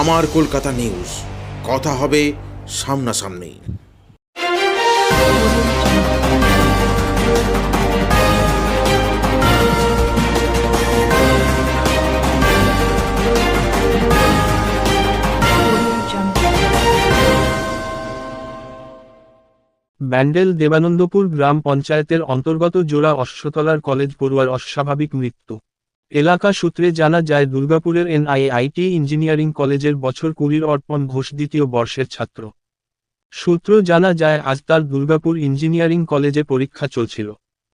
আমার কলকাতা নিউজ। কথা হবে সামনাসামনি। ব্যান্ডেল দেবানন্দপুর গ্রাম পঞ্চায়েতের অন্তর্গত জোড়া অশ্বতলার কলেজ পড়ুয়ার অস্বাভাবিক মৃত্যু। এলাকা সূত্রে জানা যায়, দুর্গাপুরের এনআইআইটি ইঞ্জিনিয়ারিং কলেজের বছর কুড়ির অর্পণ ঘোষ দ্বিতীয় বর্ষের ছাত্র। সূত্র জানা যায়, আজ তার দুর্গাপুর ইঞ্জিনিয়ারিং কলেজে পরীক্ষা চলছিল।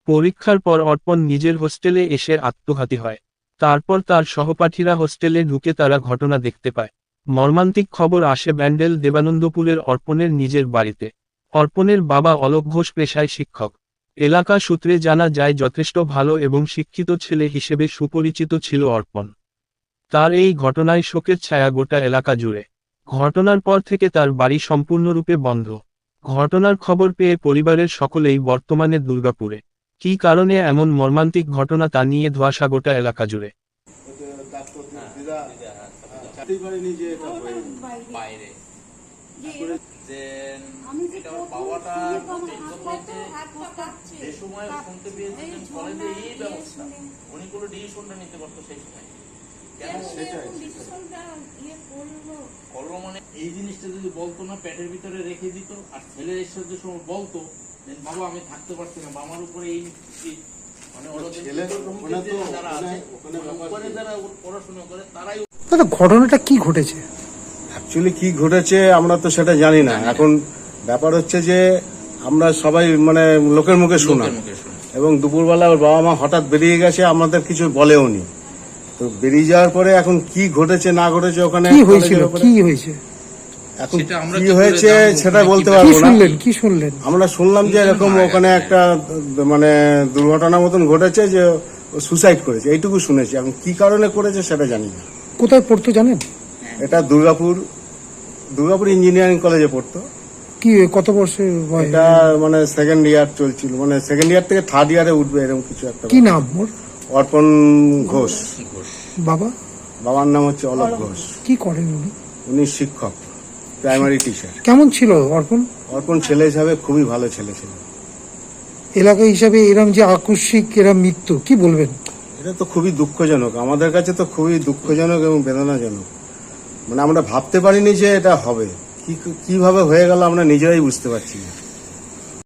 পরীক্ষার পর অর্পণ নিজের হোস্টেলে এসে আত্মঘাতী হয়। তারপর তার সহপাঠীরা হোস্টেলে ঢুকে তারা ঘটনা দেখতে পায়। মর্মান্তিক খবর আসে ব্যান্ডেল দেবানন্দপুরের অর্পণের নিজের বাড়িতে। অর্পণের বাবা অলোক ঘোষ পেশায় শিক্ষক। এলাকা সূত্রে জানা যায় যথেষ্ট ভালো এবং শিক্ষিত ছেলে হিসেবে সুপরিচিত ছিল অর্পণ। তার এই ঘটনায় শোকের ছায়া গোটা এলাকা জুড়ে। ঘটনার পর থেকে তার বাড়ি সম্পূর্ণরূপে বন্ধ। ঘটনার খবর পেয়ে পরিবারের সকলেই বর্তমানে দুর্গাপুরে। কি কারণে এমন মর্মান্তিক ঘটনা তা নিয়ে ধোয়াশা গোটা এলাকা জুড়ে। বাইরে যে সময় শুনতে কলেজে এই ব্যবস্থা। উনি কোনো ডিসিশনটা নিতে পারতো সেই সময়। কেন মানে এই জিনিসটা যদি বলতো না পেটের ভিতরে রেখে দিত আর ছেলে এসে যে সময় বলতো বাবা আমি থাকতে পারছি না আমার উপরে এই মানে ঘটনাটা কি ঘটেছে? অ্যাকচুয়ালি কি ঘটেছে আমরা তো সেটা জানি না। এখন ব্যাপার হচ্ছে যে আমরা সবাই মানে লোকের মুখে শোনা। এবং দুপুরবেলা ওর বাবা মা হঠাৎ বেরিয়ে গেছে আমাদের কিছু বলেও নি। তো বেরিয়ে যাওয়ার পরে এখন কি ঘটেছে না ঘটেছে ওখানে কি হয়েছিল? কি হয়েছে? এখন কি কি হয়েছে সেটা মানে বলতে পারব না। কি শুনলেন? আমরা শুনলাম যে এরকম ওখানে একটা মানে দুর্ঘটনা মতন ঘটেছে যে সুসাইড করেছে। এইটুকু শুনেছি। এখন কি কারণে করেছে সেটা জানি না। কোথায় পড়তো জানেন? এটা দুর্গাপুর দুর্গাপুর ইঞ্জিনিয়ারিং কলেজে পড়তো। কি কত বয়স? এটা মানে সেকেন্ড ইয়ার চলছিল মানে সেকেন্ড ইয়ার থেকে থার্ড ইয়ারে উঠবে এরকম কিছু একটা কি নাম ওর? অর্পণ ঘোষ। বাবা? বাবার নাম হচ্ছে অলোক ঘোষ। কি করেন উনি? উনি শিক্ষক প্রাইমারি টিচার কেমন ছিল অর্পণ? অর্পণ ছেলে হিসাবে খুবই ভালো ছেলে ছিল। এলাকা হিসাবে এরম যে আকস্মিক এরম মৃত্যু কি বলবেন? এটা তো খুবই দুঃখজনক আমাদের কাছে তো খুবই দুঃখজনক এবং বেদনাজনক। মানে আমরা ভাবতে পারিনি যে এটা হবে। কি কীভাবে হয়ে গেল আমরা নিজেরাই বুঝতে পারছি না।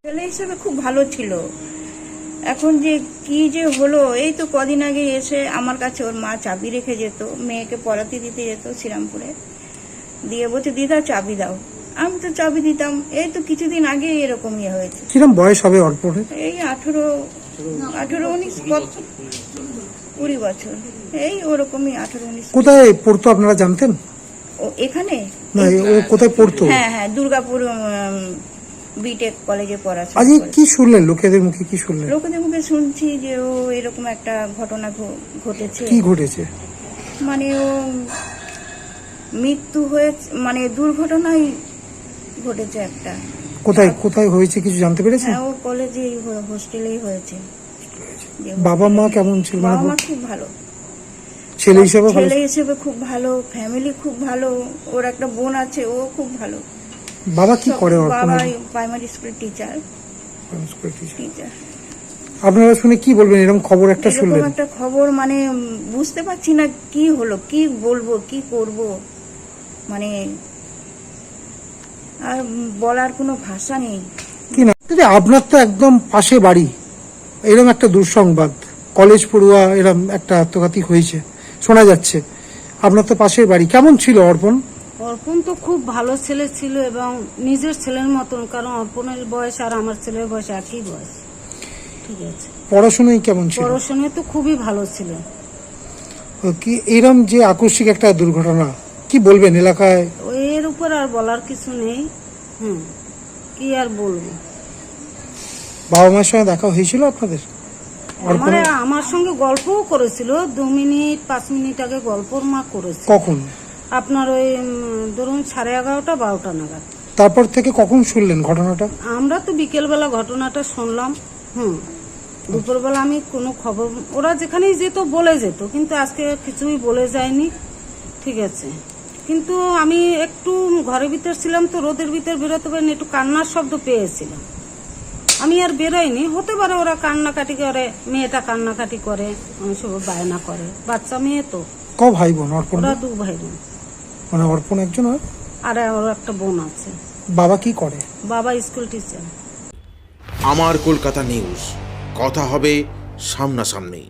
ছেলে হিসেবে খুব ভালো ছিল। এখন যে কি যে হলো এই তো কদিন আগে এসে আমার কাছে ওর মা চাবি রেখে যেত মেয়েকে পড়াতে দিতে যেত শ্রীরামপুরে। দিয়ে বলছে দিদা চাবি দাও। আমি তো চাবি দিতাম এই তো কিছুদিন আগে এরকম ইয়ে হয়েছে। কিরম বয়স হবে অর্পণের এই আঠেরো আঠেরো উনিশ কুড়ি বছর। এই ওরকমই আঠেরো উনিশ কোথায় পড়তো আপনারা জানতেন? ও এখানে? না ও কোথায় পড়তো? হ্যাঁ হ্যাঁ দুর্গাপুর বিটেক কলেজে পড়াশোনা কি শুনলেন? লোকেদের মুখে কি শুনলেন? লোকেদের মুখে শুনছি যে ও এরকম একটা ঘটনা ঘটেছে। কি ঘটেছে? মানে ও মৃত্যু হয়েছে মানে দুর্ঘটনাই ঘটেছে একটা। কোথায় কোথায় হয়েছে কিছু জানতে পেরেছেন? হ্যাঁ ও কলেজে হোস্টেলেই হয়েছে। বাবা মা কেমন ছিল? বাবা মানে মা খুব ভালো। ছেলে হিসাবে ছেলে হিসেবে খুব ভালো ফ্যামিলি খুব ভালো ওর একটা বোন আছে ও খুব ভালো। বাবা কি করে ওর বাবা primary school teacher school teacher আপনারা শুনে কি বলবেন? এরকম খবর একটা শুনলেন। একটা খবর মানে বুঝতে পারছি না কি হলো কি বলব কি করব? মানে আর বলার কোনো ভাষা নেই। কি না? দিদি আপনার তো একদম পাশে বাড়ি। এরকম একটা দুঃসংবাদ। কলেজ পড়ুয়া এরকম একটা আত্মঘাতী হয়েছে। শোনা যাচ্ছে। আপনার তো পাশের বাড়ি। কেমন ছিল অর্পণ? অর্পণ তো খুব ভালো ছেলে ছিল এবং নিজের ছেলের মতন কারণ অর্পণের বয়স আর আমার ছেলের বয়স একই বয়স। ঠিক আছে। পড়াশোনায় কেমন ছিল? পড়াশোনায় তো খুবই ভালো ছিল। কি এরম যে আকস্মিক একটা দুর্ঘটনা কি বলবেন এলাকায়? এর উপর আর বলার কিছু নেই। হুম কি আর বলব? বাবা মায়ের সঙ্গে দেখা হয়েছিল আপনাদের? আমার আমার সঙ্গে গল্পও করেছিল দু মিনিট পাঁচ মিনিট আগে গল্পর মা করেছে। কখন? আপনার ওই ধরুন সাড়ে এগারোটা বারোটা নাগাদ। তারপর থেকে কখন শুনলেন ঘটনাটা? আমরা তো বিকেলবেলা ঘটনাটা শুনলাম হুম। দুপুরবেলা আমি কোনো খবর ওরা যেখানেই যেত বলে যেত কিন্তু আজকে কিছুই বলে যায়নি ঠিক আছে। কিন্তু আমি একটু ঘরের ভিতর ছিলাম তো রোদের ভিতর বেরোতে পারিনি একটু কান্নার শব্দ পেয়েছিলাম। আমি আর বেরোয়নি। হতে পারে ওরা কান্নাকাটি করে মেয়েটা কান্নাকাটি করে আমি সব বায়না করে। বাচ্চা মেয়ে তো। ক ভাই বোন অর্পণ? ওরা দু ভাই বোন মানে অর্পণ একজন আর? আর ওর একটা বোন আছে। বাবা কি করে? বাবা স্কুল টিচার। আমার কলকাতা নিউজ। কথা হবে সামনাসামনি